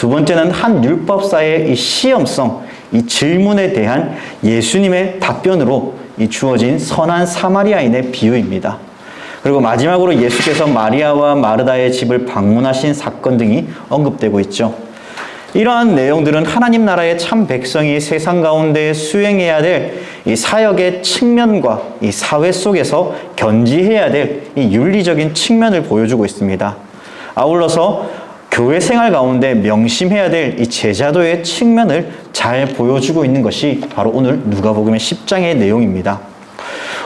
두 번째는 한 율법사의 이 시험성, 이 질문에 대한 예수님의 답변으로 이 주어진 선한 사마리아인의 비유입니다. 그리고 마지막으로 예수께서 마리아와 마르다의 집을 방문하신 사건 등이 언급되고 있죠. 이러한 내용들은 하나님 나라의 참 백성이 세상 가운데 수행해야 될 이 사역의 측면과 이 사회 속에서 견지해야 될 이 윤리적인 측면을 보여주고 있습니다. 아울러서 교회 생활 가운데 명심해야 될 이 제자도의 측면을 잘 보여주고 있는 것이 바로 오늘 누가복음의 10장의 내용입니다.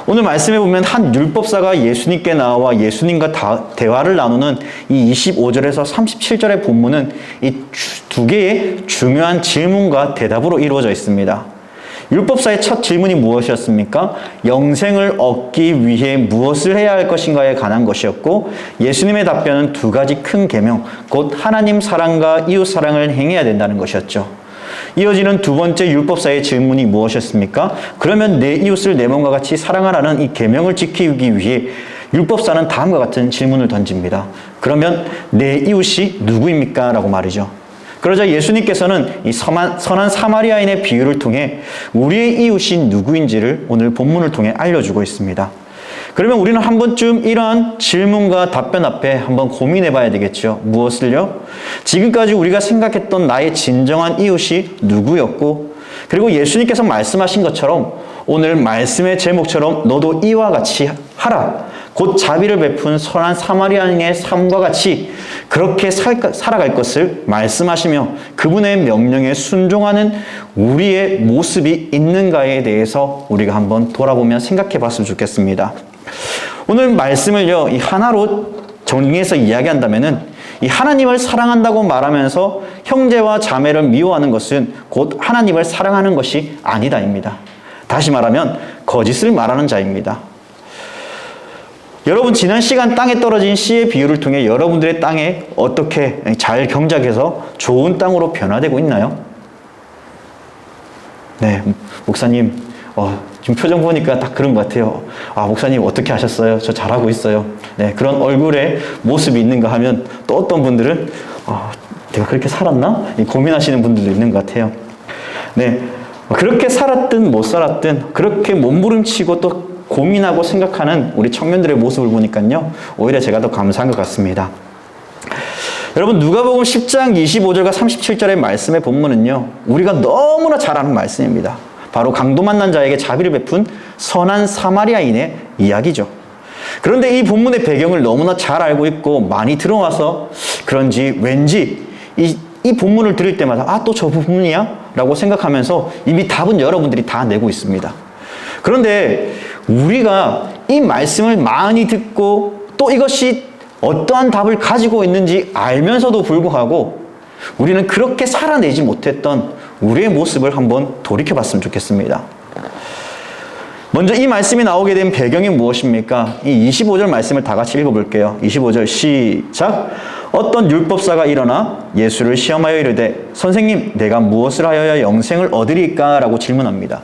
오늘 말씀해 보면 한 율법사가 예수님께 나와 예수님과 다, 대화를 나누는 이 25절에서 37절의 본문은 이 두 개의 중요한 질문과 대답으로 이루어져 있습니다. 율법사의 첫 질문이 무엇이었습니까? 영생을 얻기 위해 무엇을 해야 할 것인가에 관한 것이었고 예수님의 답변은 두 가지 큰 계명, 곧 하나님 사랑과 이웃 사랑을 행해야 된다는 것이었죠. 이어지는 두 번째 율법사의 질문이 무엇이었습니까? 그러면 내 이웃을 내 몸과 같이 사랑하라는 이 계명을 지키기 위해 율법사는 다음과 같은 질문을 던집니다. 그러면 내 이웃이 누구입니까? 라고 말이죠. 그러자 예수님께서는 이 선한, 선한 사마리아인의 비유를 통해 우리의 이웃이 누구인지를 오늘 본문을 통해 알려주고 있습니다. 그러면 우리는 한 번쯤 이러한 질문과 답변 앞에 한번 고민해 봐야 되겠죠. 무엇을요? 지금까지 우리가 생각했던 나의 진정한 이웃이 누구였고, 그리고 예수님께서 말씀하신 것처럼 오늘 말씀의 제목처럼 너도 이와 같이 하라. 곧 자비를 베푼 선한 사마리아인의 삶과 같이 그렇게 살, 살아갈 것을 말씀하시며 그분의 명령에 순종하는 우리의 모습이 있는가에 대해서 우리가 한번 돌아보며 생각해 봤으면 좋겠습니다. 오늘 말씀을요, 이 하나로 정리해서 이야기한다면은 이 하나님을 사랑한다고 말하면서 형제와 자매를 미워하는 것은 곧 하나님을 사랑하는 것이 아니다입니다. 다시 말하면 거짓을 말하는 자입니다. 여러분 지난 시간 땅에 떨어진 씨의 비유를 통해 여러분들의 땅에 어떻게 잘 경작해서 좋은 땅으로 변화되고 있나요? 네, 목사님, 어, 지금 표정 보니까 딱 그런 것 같아요. 아, 목사님 어떻게 하셨어요? 저 잘하고 있어요. 네, 그런 얼굴에 모습이 있는가 하면 또 어떤 분들은 아, 내가 그렇게 살았나? 고민하시는 분들도 있는 것 같아요. 네, 그렇게 살았든 못 살았든 그렇게 몸부림치고 또 고민하고 생각하는 우리 청년들의 모습을 보니까요. 오히려 제가 더 감사한 것 같습니다. 여러분 누가복음 10장 25절과 37절의 말씀의 본문은요. 우리가 너무나 잘 아는 말씀입니다. 바로 강도 만난 자에게 자비를 베푼 선한 사마리아인의 이야기죠. 그런데 이 본문의 배경을 너무나 잘 알고 있고 많이 들어와서 그런지 왠지 이, 이 본문을 들을 때마다 아 또 저 부분이야? 라고 생각하면서 이미 답은 여러분들이 다 내고 있습니다. 그런데 우리가 이 말씀을 많이 듣고 또 이것이 어떠한 답을 가지고 있는지 알면서도 불구하고 우리는 그렇게 살아내지 못했던 우리의 모습을 한번 돌이켜 봤으면 좋겠습니다. 먼저 이 말씀이 나오게 된 배경이 무엇입니까? 이 25절 말씀을 다 같이 읽어볼게요. 25절 시작. 어떤 율법사가 일어나 예수를 시험하여 이르되 선생님 내가 무엇을 하여야 영생을 얻으리까? 라고 질문합니다.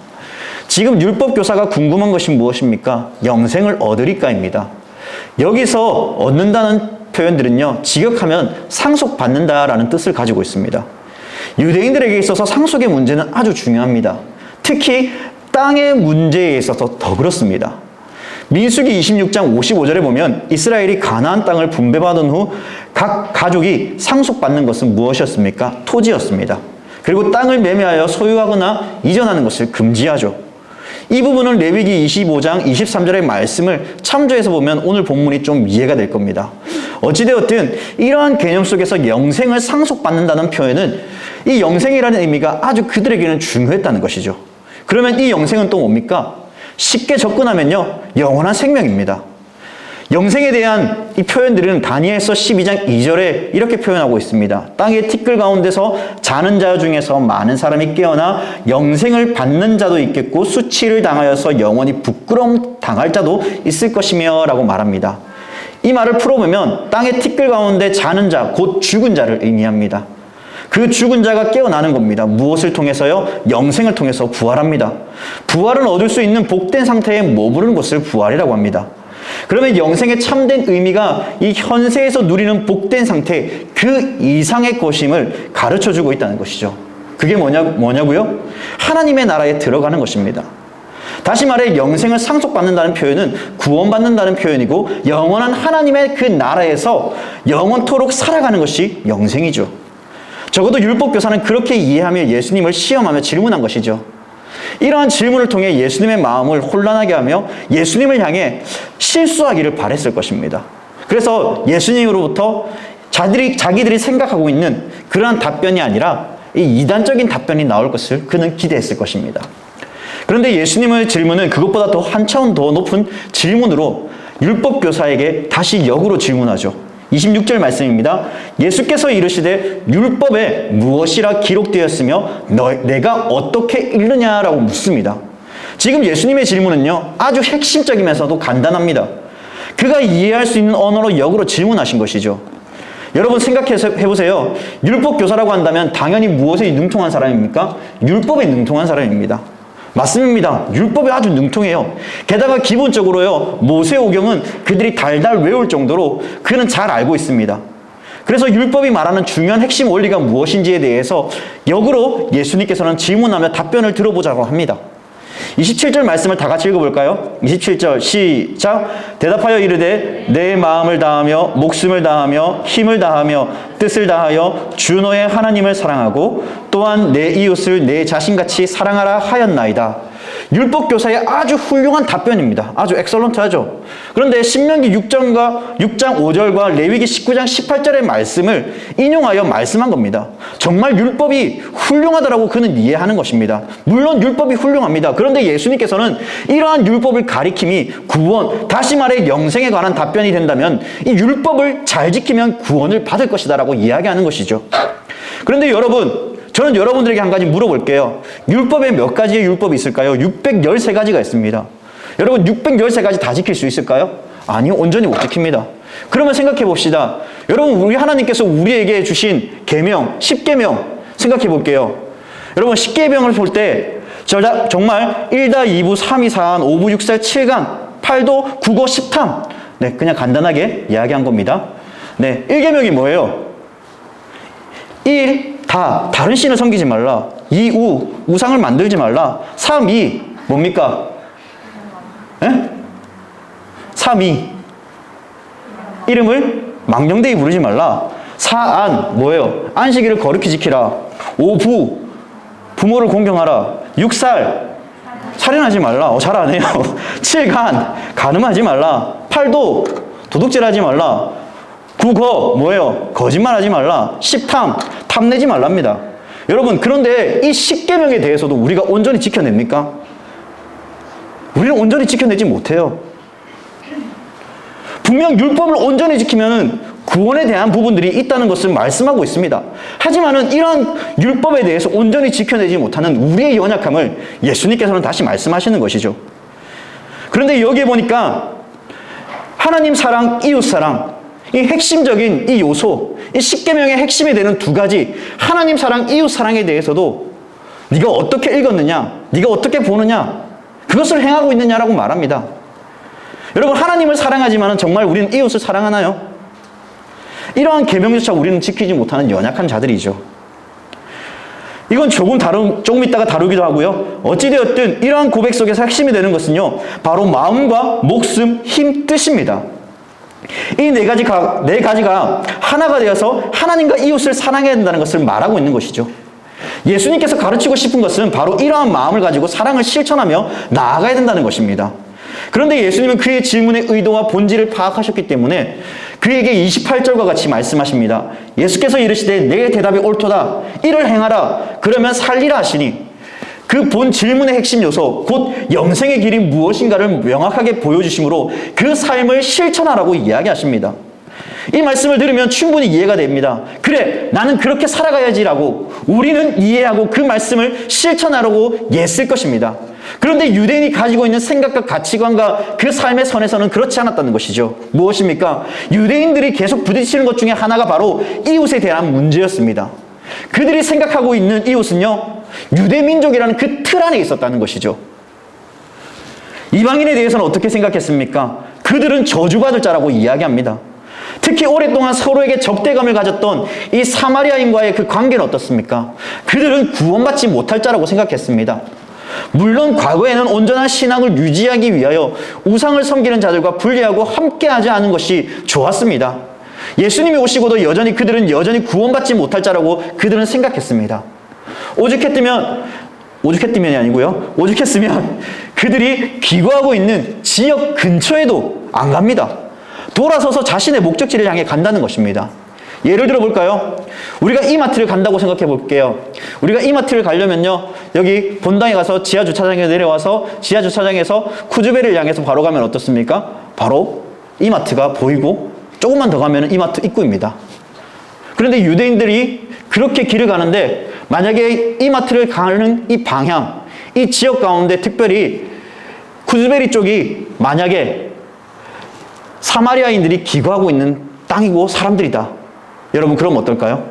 지금 율법 교사가 궁금한 것이 무엇입니까? 영생을 얻으리까입니다. 여기서 얻는다는 표현들은요, 직역하면 상속받는다라는 뜻을 가지고 있습니다. 유대인들에게 있어서 상속의 문제는 아주 중요합니다. 특히 땅의 문제에 있어서 더 그렇습니다. 민수기 26장 55절에 보면 이스라엘이 가나안 땅을 분배받은 후 각 가족이 상속받는 것은 무엇이었습니까? 토지였습니다. 그리고 땅을 매매하여 소유하거나 이전하는 것을 금지하죠. 이 부분은 레위기 25장 23절의 말씀을 참조해서 보면 오늘 본문이 좀 이해가 될 겁니다. 어찌되었든 이러한 개념 속에서 영생을 상속받는다는 표현은 이 영생이라는 의미가 아주 그들에게는 중요했다는 것이죠. 그러면 이 영생은 또 뭡니까? 쉽게 접근하면요. 영원한 생명입니다. 영생에 대한 이 표현들은 다니엘서 12장 2절에 이렇게 표현하고 있습니다. 땅의 티끌 가운데서 자는 자 중에서 많은 사람이 깨어나 영생을 받는 자도 있겠고 수치를 당하여서 영원히 부끄러움 당할 자도 있을 것이며 라고 말합니다. 이 말을 풀어보면 땅의 티끌 가운데 자는 자, 곧 죽은 자를 의미합니다. 그 죽은 자가 깨어나는 겁니다. 무엇을 통해서요? 영생을 통해서 부활합니다. 부활은 얻을 수 있는 복된 상태에 머무르는 것을 부활이라고 합니다. 그러면 영생의 참된 의미가 이 현세에서 누리는 복된 상태 그 이상의 것임을 가르쳐 주고 있다는 것이죠. 그게 뭐냐, 뭐냐고요? 하나님의 나라에 들어가는 것입니다. 다시 말해 영생을 상속받는다는 표현은 구원받는다는 표현이고 영원한 하나님의 그 나라에서 영원토록 살아가는 것이 영생이죠. 적어도 율법 교사는 그렇게 이해하며 예수님을 시험하며 질문한 것이죠. 이러한 질문을 통해 예수님의 마음을 혼란하게 하며 예수님을 향해 실수하기를 바랬을 것입니다. 그래서 예수님으로부터 자들이, 자기들이 생각하고 있는 그러한 답변이 아니라 이 이단적인 답변이 나올 것을 그는 기대했을 것입니다. 그런데 예수님의 질문은 그것보다 더 한 차원 더 높은 질문으로 율법 교사에게 다시 역으로 질문하죠. 26절 말씀입니다. 예수께서 이르시되 율법에 무엇이라 기록되었으며 너, 내가 어떻게 읽느냐라고 묻습니다. 지금 예수님의 질문은요. 아주 핵심적이면서도 간단합니다. 그가 이해할 수 있는 언어로 역으로 질문하신 것이죠. 여러분 생각해 보세요. 율법 교사라고 한다면 당연히 무엇에 능통한 사람입니까? 율법에 능통한 사람입니다. 맞습니다. 율법에 아주 능통해요. 게다가 기본적으로요, 모세오경은 그들이 달달 외울 정도로 그는 잘 알고 있습니다. 그래서 율법이 말하는 중요한 핵심 원리가 무엇인지에 대해서 역으로 예수님께서는 질문하며 답변을 들어보자고 합니다. 27절 말씀을 다 같이 읽어볼까요? 27절 시작 대답하여 이르되 내 마음을 다하며 목숨을 다하며 힘을 다하며 뜻을 다하여 주 너의 하나님을 사랑하고 또한 내 이웃을 내 자신같이 사랑하라 하였나이다. 율법 교사의 아주 훌륭한 답변입니다. 아주 엑설런트하죠. 그런데 신명기 6장과 6장 5절과 레위기 19장 18절의 말씀을 인용하여 말씀한 겁니다. 정말 율법이 훌륭하다라고 그는 이해하는 것입니다. 물론 율법이 훌륭합니다. 그런데 예수님께서는 이러한 율법을 가리킴이 구원, 다시 말해 영생에 관한 답변이 된다면 이 율법을 잘 지키면 구원을 받을 것이다라고 이야기하는 것이죠. 그런데 여러분, 저는 여러분들에게 한 가지 물어볼게요. 율법에 몇 가지의 율법이 있을까요? 613가지가 있습니다. 여러분 613가지 다 지킬 수 있을까요? 아니요. 온전히 못 지킵니다. 그러면 생각해 봅시다. 여러분 우리 하나님께서 우리에게 주신 계명, 10계명 생각해 볼게요. 여러분 10계명을 볼 때 정말 1다, 2부, 3이, 4한, 5부, 6살, 7강, 8도, 9고, 10탐. 네, 그냥 간단하게 이야기한 겁니다. 네, 1계명이 뭐예요? 1. 다 다른 신을 섬기지 말라. 2. 우 우상을 만들지 말라. 3. 이 뭡니까? 에? 3. 이 이름을 망령되이 부르지 말라. 4. 안 뭐예요? 안식일을 거룩히 지키라. 5. 부 부모를 공경하라. 6 살 살인하지 말라. 어, 잘 안 해요. 7간 간음하지 말라. 8도 도둑질하지 말라. 9거 뭐예요? 거짓말하지 말라. 10탐 탐내지 말랍니다. 여러분 그런데 이 10계명에 대해서도 우리가 온전히 지켜냅니까? 우리는 온전히 지켜내지 못해요. 분명 율법을 온전히 지키면은 구원에 대한 부분들이 있다는 것을 말씀하고 있습니다. 하지만은 이런 율법에 대해서 온전히 지켜내지 못하는 우리의 연약함을 예수님께서는 다시 말씀하시는 것이죠. 그런데 여기에 보니까 하나님 사랑, 이웃 사랑, 이 핵심적인 이 요소, 이 십계명의 핵심이 되는 두 가지 하나님 사랑, 이웃 사랑에 대해서도 네가 어떻게 읽었느냐, 네가 어떻게 보느냐, 그것을 행하고 있느냐라고 말합니다. 여러분 하나님을 사랑하지만 정말 우리는 이웃을 사랑하나요? 이러한 계명조차 우리는 지키지 못하는 연약한 자들이죠. 이건 조금 다루, 조금 있다가 다루기도 하고요. 어찌되었든 이러한 고백 속에서 핵심이 되는 것은요, 바로 마음과 목숨, 힘, 뜻입니다. 이 네 가지가, 네 가지가 하나가 되어서 하나님과 이웃을 사랑해야 된다는 것을 말하고 있는 것이죠. 예수님께서 가르치고 싶은 것은 바로 이러한 마음을 가지고 사랑을 실천하며 나아가야 된다는 것입니다. 그런데 예수님은 그의 질문의 의도와 본질을 파악하셨기 때문에 그에게 28절과 같이 말씀하십니다. 예수께서 이르시되 내 대답이 옳도다. 이를 행하라. 그러면 살리라 하시니 그 본 질문의 핵심 요소, 곧 영생의 길이 무엇인가를 명확하게 보여주심으로 그 삶을 실천하라고 이야기하십니다. 이 말씀을 들으면 충분히 이해가 됩니다. 그래, 나는 그렇게 살아가야지라고 우리는 이해하고 그 말씀을 실천하라고 애쓸 것입니다. 그런데 유대인이 가지고 있는 생각과 가치관과 그 삶의 선에서는 그렇지 않았다는 것이죠. 무엇입니까? 유대인들이 계속 부딪히는 것 중에 하나가 바로 이웃에 대한 문제였습니다. 그들이 생각하고 있는 이웃은요, 유대민족이라는 그 틀 안에 있었다는 것이죠. 이방인에 대해서는 어떻게 생각했습니까? 그들은 저주받을 자라고 이야기합니다. 특히 오랫동안 서로에게 적대감을 가졌던 이 사마리아인과의 그 관계는 어떻습니까? 그들은 구원받지 못할 자라고 생각했습니다. 물론 과거에는 온전한 신앙을 유지하기 위하여 우상을 섬기는 자들과 분리하고 함께하지 않은 것이 좋았습니다. 예수님이 오시고도 여전히 그들은 여전히 구원받지 못할 자라고 그들은 생각했습니다. 오죽했으면 오죽했으면이 아니고요. 오죽했으면 그들이 기거하고 있는 지역 근처에도 안 갑니다. 돌아서서 자신의 목적지를 향해 간다는 것입니다. 예를 들어 볼까요? 우리가 이마트를 간다고 생각해 볼게요. 우리가 이마트를 가려면요. 여기 본당에 가서 지하 주차장에 내려와서 지하 주차장에서 쿠즈베를 향해서 바로 가면 어떻습니까? 바로 이마트가 보이고 조금만 더 가면 이마트 입구입니다. 그런데 유대인들이 그렇게 길을 가는데 만약에 이마트를 가는 이 방향, 이 지역 가운데 특별히 쿠즈베리 쪽이 만약에 사마리아인들이 기거하고 있는 땅이고 사람들이다. 여러분 그럼 어떨까요?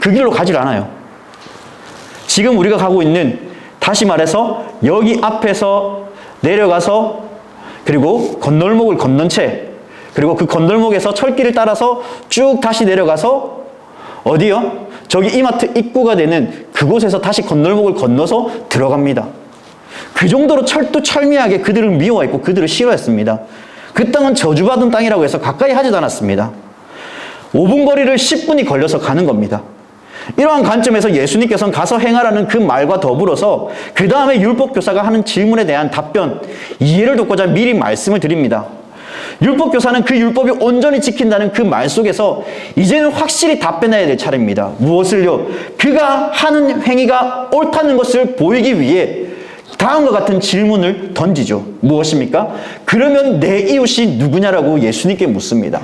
그 길로 가질 않아요. 지금 우리가 가고 있는 다시 말해서 여기 앞에서 내려가서 그리고 건널목을 건넌 채 그리고 그 건널목에서 철길을 따라서 쭉 다시 내려가서 어디요? 저기 이마트 입구가 되는 그곳에서 다시 건널목을 건너서 들어갑니다. 그 정도로 철도 철미하게 그들을 미워했고 그들을 싫어했습니다. 그 땅은 저주받은 땅이라고 해서 가까이 하지도 않았습니다. 5분 거리를 10분이 걸려서 가는 겁니다. 이러한 관점에서 예수님께서는 가서 행하라는 그 말과 더불어서 그 다음에 율법교사가 하는 질문에 대한 답변, 이해를 돕고자 미리 말씀을 드립니다. 율법 교사는 그 율법이 온전히 지킨다는 그 말 속에서 이제는 확실히 답변해야 될 차례입니다. 무엇을요? 그가 하는 행위가 옳다는 것을 보이기 위해 다음과 같은 질문을 던지죠. 무엇입니까? 그러면 내 이웃이 누구냐라고 예수님께 묻습니다.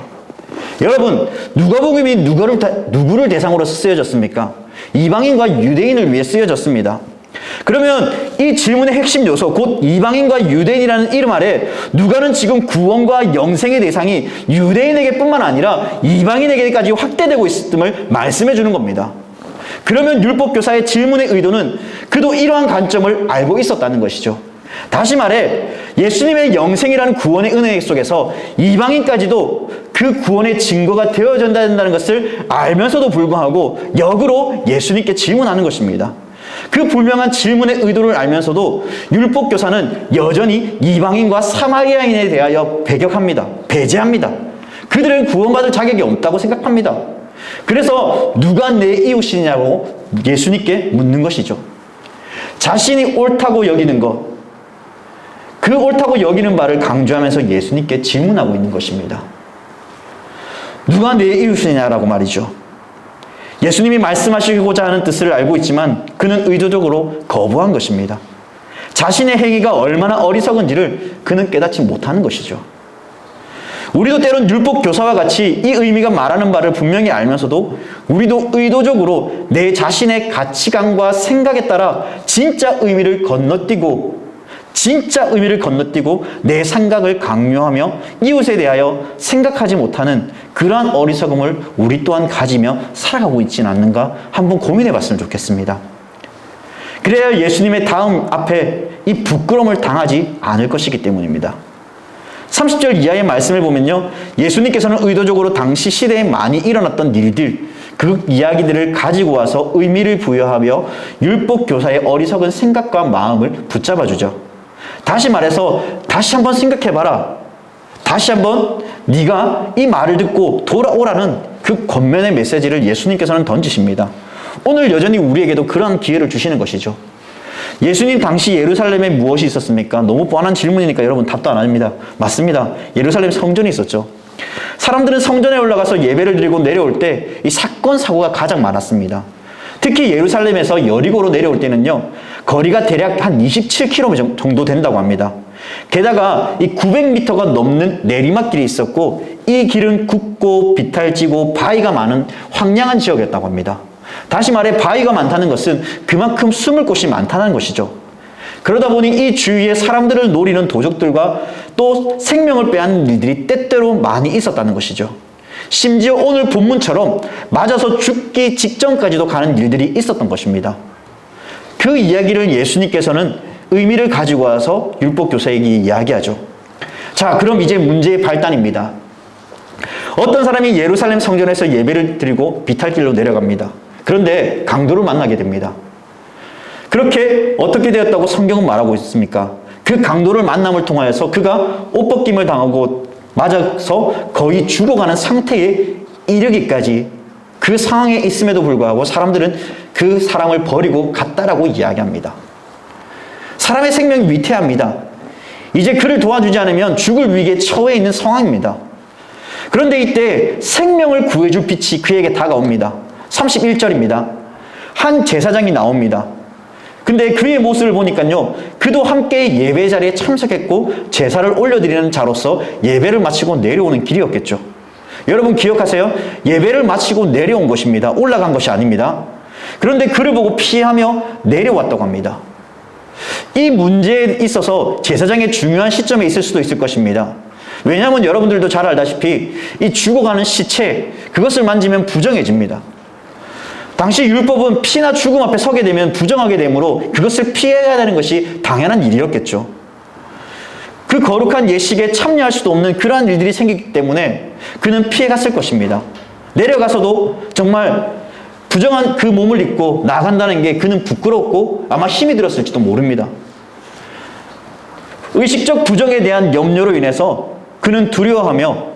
여러분, 누가복음이 누구를, 누구를 대상으로 쓰여졌습니까? 이방인과 유대인을 위해 쓰여졌습니다. 그러면 이 질문의 핵심 요소, 곧 이방인과 유대인이라는 이름 아래 누가는 지금 구원과 영생의 대상이 유대인에게 뿐만 아니라 이방인에게까지 확대되고 있음을 말씀해 주는 겁니다. 그러면 율법교사의 질문의 의도는 그도 이러한 관점을 알고 있었다는 것이죠. 다시 말해 예수님의 영생이라는 구원의 은혜 속에서 이방인까지도 그 구원의 증거가 되어져야 된다는 것을 알면서도 불구하고 역으로 예수님께 질문하는 것입니다. 그 불명한 질문의 의도를 알면서도 율법 교사는 여전히 이방인과 사마리아인에 대하여 배격합니다. 배제합니다. 그들은 구원받을 자격이 없다고 생각합니다. 그래서 누가 내 이웃이냐고 예수님께 묻는 것이죠. 자신이 옳다고 여기는 것, 그 옳다고 여기는 바를 강조하면서 예수님께 질문하고 있는 것입니다. 누가 내 이웃이냐라고 말이죠. 예수님이 말씀하시고자 하는 뜻을 알고 있지만 그는 의도적으로 거부한 것입니다. 자신의 행위가 얼마나 어리석은지를 그는 깨닫지 못하는 것이죠. 우리도 때론 율법 교사와 같이 이 의미가 말하는 바를 분명히 알면서도 우리도 의도적으로 내 자신의 가치관과 생각에 따라 진짜 의미를 건너뛰고 진짜 의미를 건너뛰고 내 생각을 강요하며 이웃에 대하여 생각하지 못하는 그러한 어리석음을 우리 또한 가지며 살아가고 있지는 않는가 한번 고민해 봤으면 좋겠습니다. 그래야 예수님의 다음 앞에 이 부끄러움을 당하지 않을 것이기 때문입니다. 30절 이하의 말씀을 보면요. 예수님께서는 의도적으로 당시 시대에 많이 일어났던 일들, 그 이야기들을 가지고 와서 의미를 부여하며 율법 교사의 어리석은 생각과 마음을 붙잡아 주죠. 다시 말해서 다시 한번 생각해 봐라. 다시 한번 네가 이 말을 듣고 돌아오라는 그 권면의 메시지를 예수님께서는 던지십니다. 오늘 여전히 우리에게도 그러한 기회를 주시는 것이죠. 예수님 당시 예루살렘에 무엇이 있었습니까? 너무 뻔한 질문이니까 여러분 답도 안 합니다. 맞습니다. 예루살렘 성전이 있었죠. 사람들은 성전에 올라가서 예배를 드리고 내려올 때 이 사건 사고가 가장 많았습니다. 특히 예루살렘에서 여리고로 내려올 때는요. 거리가 대략 한 27km 정도 된다고 합니다. 게다가 이 900m가 넘는 내리막길이 있었고 이 길은 굽고 비탈지고 바위가 많은 황량한 지역이었다고 합니다. 다시 말해 바위가 많다는 것은 그만큼 숨을 곳이 많다는 것이죠. 그러다 보니 이 주위에 사람들을 노리는 도적들과 또 생명을 빼앗는 일들이 때때로 많이 있었다는 것이죠. 심지어 오늘 본문처럼 맞아서 죽기 직전까지도 가는 일들이 있었던 것입니다. 그 이야기를 예수님께서는 의미를 가지고 와서 율법 교사에게 이야기하죠. 자, 그럼 이제 문제의 발단입니다. 어떤 사람이 예루살렘 성전에서 예배를 드리고 비탈길로 내려갑니다. 그런데 강도를 만나게 됩니다. 그렇게 어떻게 되었다고 성경은 말하고 있습니까? 그 강도를 만남을 통하여서 그가 옷 벗김을 당하고 맞아서 거의 죽어가는 상태에 이르기까지 그 상황에 있음에도 불구하고 사람들은 그 사람을 버리고 갔다라고 이야기합니다. 사람의 생명이 위태합니다. 이제 그를 도와주지 않으면 죽을 위기에 처해 있는 상황입니다. 그런데 이때 생명을 구해줄 빛이 그에게 다가옵니다. 31절입니다. 한 제사장이 나옵니다. 근데 그의 모습을 보니까요, 그도 함께 예배 자리에 참석했고 제사를 올려드리는 자로서 예배를 마치고 내려오는 길이었겠죠. 여러분 기억하세요? 예배를 마치고 내려온 것입니다. 올라간 것이 아닙니다. 그런데 그를 보고 피하며 내려왔다고 합니다. 이 문제에 있어서 제사장의 중요한 시점에 있을 수도 있을 것입니다. 왜냐하면 여러분들도 잘 알다시피 이 죽어가는 시체 그것을 만지면 부정해집니다. 당시 율법은 피나 죽음 앞에 서게 되면 부정하게 되므로 그것을 피해야 되는 것이 당연한 일이었겠죠. 그 거룩한 예식에 참여할 수도 없는 그러한 일들이 생기기 때문에 그는 피해갔을 것입니다. 내려가서도 정말 부정한 그 몸을 입고 나간다는 게 그는 부끄럽고 아마 힘이 들었을지도 모릅니다. 의식적 부정에 대한 염려로 인해서 그는 두려워하며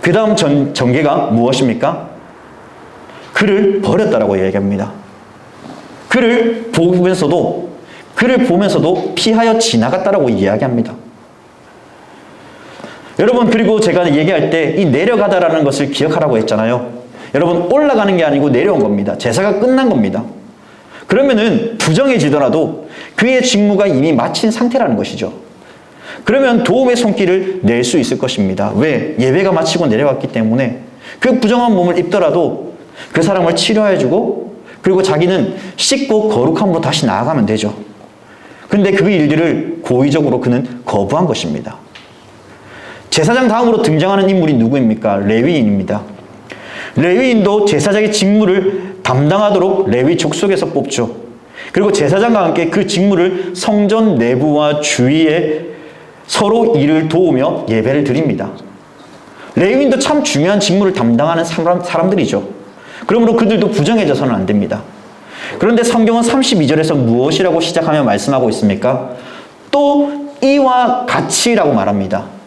그 다음 전, 전개가 무엇입니까? 그를 버렸다라고 얘기합니다. 그를 보면서도 그를 보면서도 피하여 지나갔다라고 이야기합니다. 여러분 그리고 제가 얘기할 때 이 내려가다라는 것을 기억하라고 했잖아요. 여러분 올라가는 게 아니고 내려온 겁니다. 제사가 끝난 겁니다. 그러면은 부정해지더라도 그의 직무가 이미 마친 상태라는 것이죠. 그러면 도움의 손길을 낼 수 있을 것입니다. 왜? 예배가 마치고 내려왔기 때문에 그 부정한 몸을 입더라도 그 사람을 치료해주고 그리고 자기는 씻고 거룩함으로 다시 나아가면 되죠. 근데 그 일들을 고의적으로 그는 거부한 것입니다. 제사장 다음으로 등장하는 인물이 누구입니까? 레위인입니다. 레위인도 제사장의 직무를 담당하도록 레위 족속에서 뽑죠. 그리고 제사장과 함께 그 직무를 성전 내부와 주위에 서로 일을 도우며 예배를 드립니다. 레위인도 참 중요한 직무를 담당하는 사람, 사람들이죠. 그러므로 그들도 부정해져서는 안 됩니다. 그런데 성경은 32절에서 무엇이라고 시작하며 말씀하고 있습니까? 또 이와 같이라고 말합니다.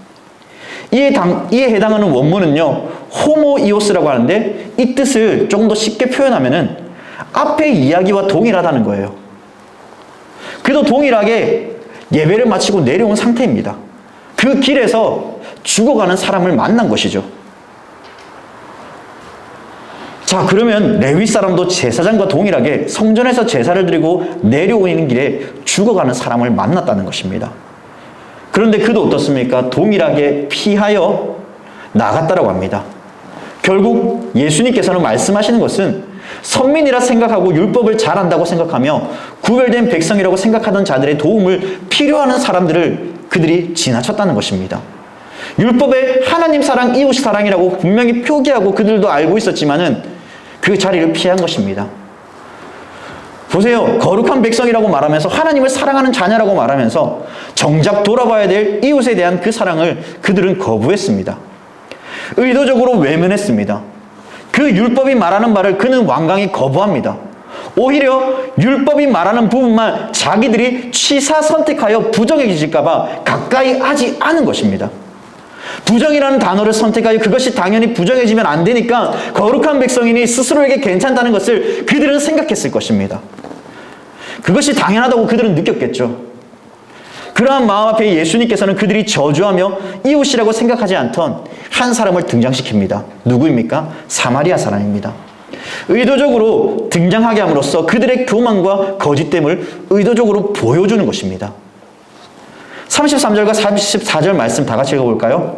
이에, 당, 이에 해당하는 원문은요, 호모이오스라고 하는데 이 뜻을 조금 더 쉽게 표현하면 은 앞의 이야기와 동일하다는 거예요. 그도 동일하게 예배를 마치고 내려온 상태입니다. 그 길에서 죽어가는 사람을 만난 것이죠. 자, 그러면 레위 사람도 제사장과 동일하게 성전에서 제사를 드리고 내려오는 길에 죽어가는 사람을 만났다는 것입니다. 그런데 그도 어떻습니까? 동일하게 피하여 나갔다라고 합니다. 결국 예수님께서는 말씀하시는 것은 선민이라 생각하고 율법을 잘한다고 생각하며 구별된 백성이라고 생각하던 자들의 도움을 필요하는 사람들을 그들이 지나쳤다는 것입니다. 율법에 하나님 사랑, 이웃 사랑이라고 분명히 표기하고 그들도 알고 있었지만은 그 자리를 피한 것입니다. 보세요. 거룩한 백성이라고 말하면서 하나님을 사랑하는 자녀라고 말하면서 정작 돌아봐야 될 이웃에 대한 그 사랑을 그들은 거부했습니다. 의도적으로 외면했습니다. 그 율법이 말하는 바를 그는 완강히 거부합니다. 오히려 율법이 말하는 부분만 자기들이 취사 선택하여 부정해질까봐 가까이 하지 않은 것입니다. 부정이라는 단어를 선택하여 그것이 당연히 부정해지면 안 되니까 거룩한 백성이니 스스로에게 괜찮다는 것을 그들은 생각했을 것입니다. 그것이 당연하다고 그들은 느꼈겠죠. 그러한 마음 앞에 예수님께서는 그들이 저주하며 이웃이라고 생각하지 않던 한 사람을 등장시킵니다. 누구입니까? 사마리아 사람입니다. 의도적으로 등장하게 함으로써 그들의 교만과 거짓됨을 의도적으로 보여주는 것입니다. 33절과 34절 말씀 다 같이 읽어볼까요?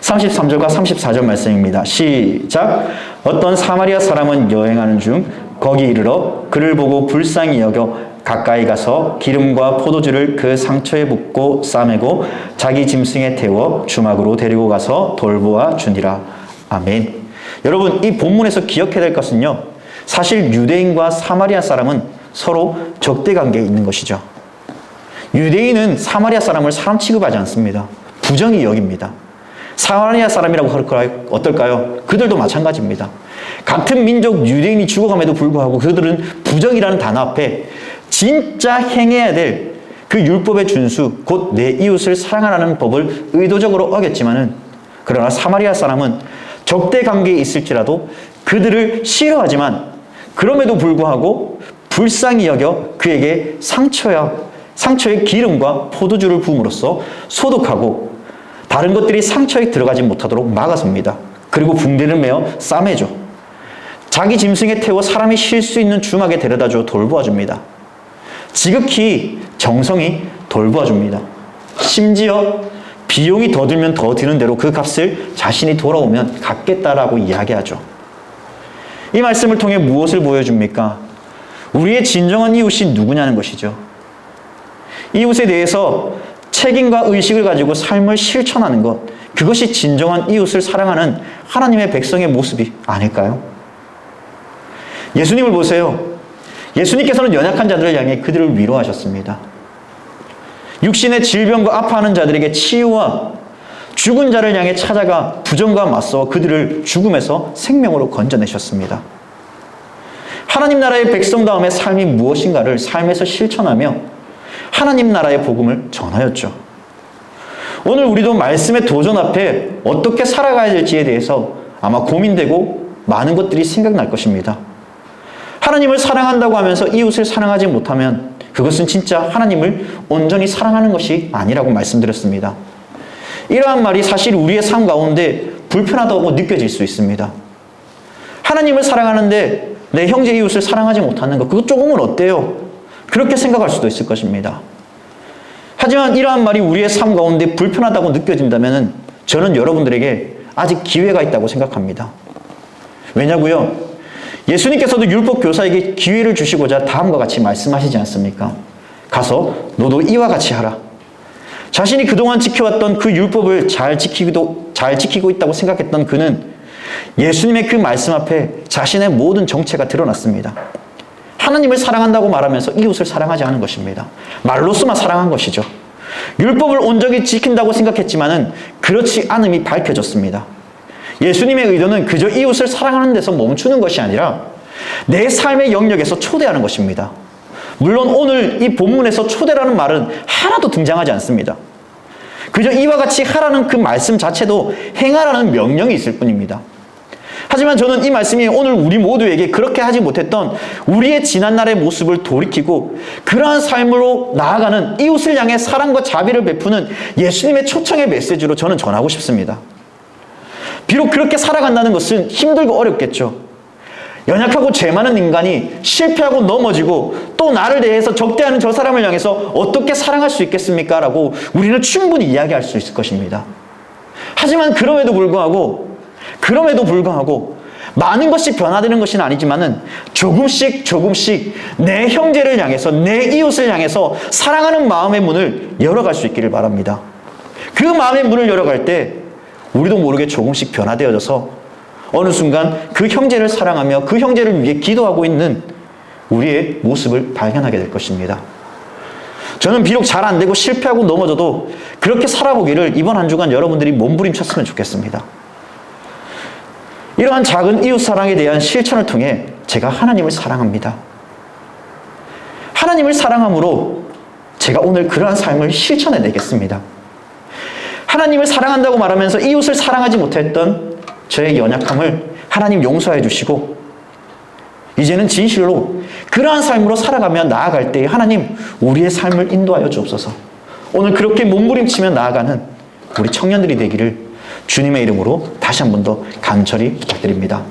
33절과 34절 말씀입니다. 시작. 어떤 사마리아 사람은 여행하는 중 거기 이르러 그를 보고 불쌍히 여겨 가까이 가서 기름과 포도주를 그 상처에 붓고 싸매고 자기 짐승에 태워 주막으로 데리고 가서 돌보아 주니라. 아멘. 여러분 이 본문에서 기억해야 될 것은요. 사실 유대인과 사마리아 사람은 서로 적대 관계에 있는 것이죠. 유대인은 사마리아 사람을 사람 취급하지 않습니다. 부정이 여깁니다. 사마리아 사람이라고 할까요? 어떨까요? 그들도 마찬가지입니다. 같은 민족 유대인이 죽어감에도 불구하고 그들은 부정이라는 단어 앞에 진짜 행해야 될 그 율법의 준수, 곧 내 이웃을 사랑하라는 법을 의도적으로 어겼지만은 그러나 사마리아 사람은 적대 관계에 있을지라도 그들을 싫어하지만 그럼에도 불구하고 불쌍히 여겨 그에게 상처야 상처의 기름과 포도주를 부음으로써 소독하고 다른 것들이 상처에 들어가지 못하도록 막아섭니다. 그리고 붕대를 메어 싸매줘. 자기 짐승에 태워 사람이 쉴 수 있는 주막에 데려다줘 돌보아 줍니다. 지극히 정성이 돌보아 줍니다. 심지어 비용이 더 들면 더 드는 대로 그 값을 자신이 돌아오면 갚겠다라고 이야기하죠. 이 말씀을 통해 무엇을 보여줍니까? 우리의 진정한 이웃이 누구냐는 것이죠. 이웃에 대해서 책임과 의식을 가지고 삶을 실천하는 것, 그것이 진정한 이웃을 사랑하는 하나님의 백성의 모습이 아닐까요? 예수님을 보세요. 예수님께서는 연약한 자들을 향해 그들을 위로하셨습니다. 육신의 질병과 아파하는 자들에게 치유와 죽은 자를 향해 찾아가 부정과 맞서 그들을 죽음에서 생명으로 건져내셨습니다. 하나님 나라의 백성다움의 삶이 무엇인가를 삶에서 실천하며 하나님 나라의 복음을 전하였죠. 오늘 우리도 말씀의 도전 앞에 어떻게 살아가야 될지에 대해서 아마 고민되고 많은 것들이 생각날 것입니다. 하나님을 사랑한다고 하면서 이웃을 사랑하지 못하면 그것은 진짜 하나님을 온전히 사랑하는 것이 아니라고 말씀드렸습니다. 이러한 말이 사실 우리의 삶 가운데 불편하다고 느껴질 수 있습니다. 하나님을 사랑하는데 내 형제 이웃을 사랑하지 못하는 것, 그것 조금은 어때요? 그렇게 생각할 수도 있을 것입니다. 하지만 이러한 말이 우리의 삶 가운데 불편하다고 느껴진다면 저는 여러분들에게 아직 기회가 있다고 생각합니다. 왜냐고요? 예수님께서도 율법 교사에게 기회를 주시고자 다음과 같이 말씀하시지 않습니까? 가서 너도 이와 같이 하라. 자신이 그동안 지켜왔던 그 율법을 잘 지키기도 잘 지키고 있다고 생각했던 그는 예수님의 그 말씀 앞에 자신의 모든 정체가 드러났습니다. 하나님을 사랑한다고 말하면서 이웃을 사랑하지 않은 것입니다. 말로서만 사랑한 것이죠. 율법을 온전히 지킨다고 생각했지만은 그렇지 않음이 밝혀졌습니다. 예수님의 의도는 그저 이웃을 사랑하는 데서 멈추는 것이 아니라 내 삶의 영역에서 초대하는 것입니다. 물론 오늘 이 본문에서 초대라는 말은 하나도 등장하지 않습니다. 그저 이와 같이 하라는 그 말씀 자체도 행하라는 명령이 있을 뿐입니다. 하지만 저는 이 말씀이 오늘 우리 모두에게 그렇게 하지 못했던 우리의 지난날의 모습을 돌이키고 그러한 삶으로 나아가는 이웃을 향해 사랑과 자비를 베푸는 예수님의 초청의 메시지로 저는 전하고 싶습니다. 비록 그렇게 살아간다는 것은 힘들고 어렵겠죠. 연약하고 죄 많은 인간이 실패하고 넘어지고 또 나를 대해서 적대하는 저 사람을 향해서 어떻게 사랑할 수 있겠습니까? 라고 우리는 충분히 이야기할 수 있을 것입니다. 하지만 그럼에도 불구하고, 그럼에도 불구하고, 많은 것이 변화되는 것은 아니지만은 조금씩 조금씩 내 형제를 향해서, 내 이웃을 향해서 사랑하는 마음의 문을 열어갈 수 있기를 바랍니다. 그 마음의 문을 열어갈 때 우리도 모르게 조금씩 변화되어져서 어느 순간 그 형제를 사랑하며 그 형제를 위해 기도하고 있는 우리의 모습을 발견하게 될 것입니다. 저는 비록 잘 안 되고 실패하고 넘어져도 그렇게 살아보기를 이번 한 주간 여러분들이 몸부림쳤으면 좋겠습니다. 이러한 작은 이웃 사랑에 대한 실천을 통해 제가 하나님을 사랑합니다. 하나님을 사랑함으로 제가 오늘 그러한 삶을 실천해 내겠습니다. 하나님을 사랑한다고 말하면서 이웃을 사랑하지 못했던 저의 연약함을 하나님 용서해 주시고 이제는 진실로 그러한 삶으로 살아가며 나아갈 때 하나님 우리의 삶을 인도하여 주옵소서. 오늘 그렇게 몸부림치며 나아가는 우리 청년들이 되기를 주님의 이름으로 다시 한 번 더 간절히 부탁드립니다.